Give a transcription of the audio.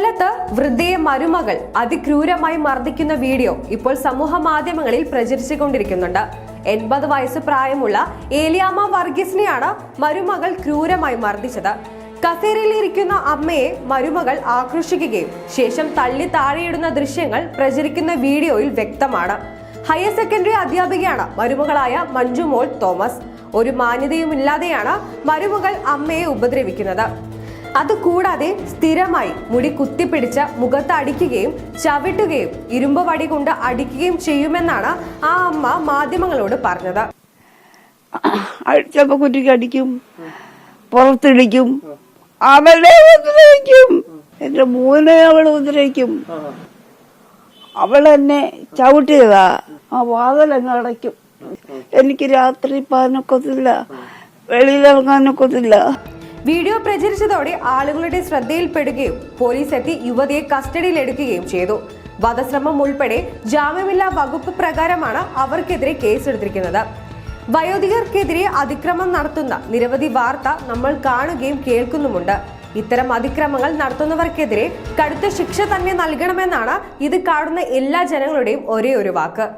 കൊല്ലത്ത് വൃദ്ധയെ മരുമകൾ അതിക്രൂരമായി മർദ്ദിക്കുന്ന വീഡിയോ ഇപ്പോൾ സമൂഹ മാധ്യമങ്ങളിൽ പ്രചരിച്ചുകൊണ്ടിരിക്കുന്നുണ്ട്. എൺപത് വയസ്സ് പ്രായമുള്ള ഏലിയാമ വർഗീസിനെയാണ് മരുമകൾ ക്രൂരമായി മർദ്ദിച്ചത്. കസേരയിലിരിക്കുന്ന അമ്മയെ മരുമകൾ ആക്രോശിക്കുകയും ശേഷം തള്ളി താഴെയിടുന്ന ദൃശ്യങ്ങൾ പ്രചരിക്കുന്ന വീഡിയോയിൽ വ്യക്തമാണ്. ഹയർ സെക്കൻഡറി അധ്യാപികയാണ് മരുമകളായ മഞ്ജുമോൾ തോമസ്. ഒരു മാന്യതയുമില്ലാതെയാണ് മരുമകൾ അമ്മയെ ഉപദ്രവിക്കുന്നത്. അതുകൂടാതെ സ്ഥിരമായി മുടി കുത്തിപ്പിടിച്ച മുഖത്ത് അടിക്കുകയും ചവിട്ടുകയും ഇരുമ്പ് വടി കൊണ്ട് അടിക്കുകയും ചെയ്യുമെന്നാണ് ആ അമ്മ മാധ്യമങ്ങളോട് പറഞ്ഞത്. അടിച്ചപ്പോ കുറ്റിക്ക് അടിക്കും പുറത്തിടിക്കും അവളെ ഉപദ്രവിക്കും. എന്റെ മോനെ അവൾ ഉപദ്രവിക്കും. അവൾ എന്നെ ചവിട്ടിയതാ ആ വാതിലങ്ങ് അടയ്ക്കും. എനിക്ക് രാത്രി പാനൊക്കത്തില്ല വെളിയിലിറങ്ങാനൊക്കത്തില്ല വീഡിയോ പ്രചരിച്ചതോടെ ആളുകളുടെ ശ്രദ്ധയിൽപ്പെടുകയും പോലീസ് എത്തി യുവതിയെ കസ്റ്റഡിയിലെടുക്കുകയും ചെയ്തു. വധശ്രമം ഉൾപ്പെടെ ജാമ്യമില്ലാ വകുപ്പ് പ്രകാരമാണ് അവർക്കെതിരെ കേസെടുത്തിരിക്കുന്നത്. വയോധികർക്കെതിരെ അതിക്രമം നടത്തുന്ന നിരവധി വാർത്ത നമ്മൾ കാണുകയും കേൾക്കുന്നുമുണ്ട്. ഇത്തരം അതിക്രമങ്ങൾ നടത്തുന്നവർക്കെതിരെ കടുത്ത ശിക്ഷ തന്നെ നൽകണമെന്നാണ് ഇത് കാണുന്ന എല്ലാ ജനങ്ങളുടെയും ഒരേ ഒരു വാക്ക്.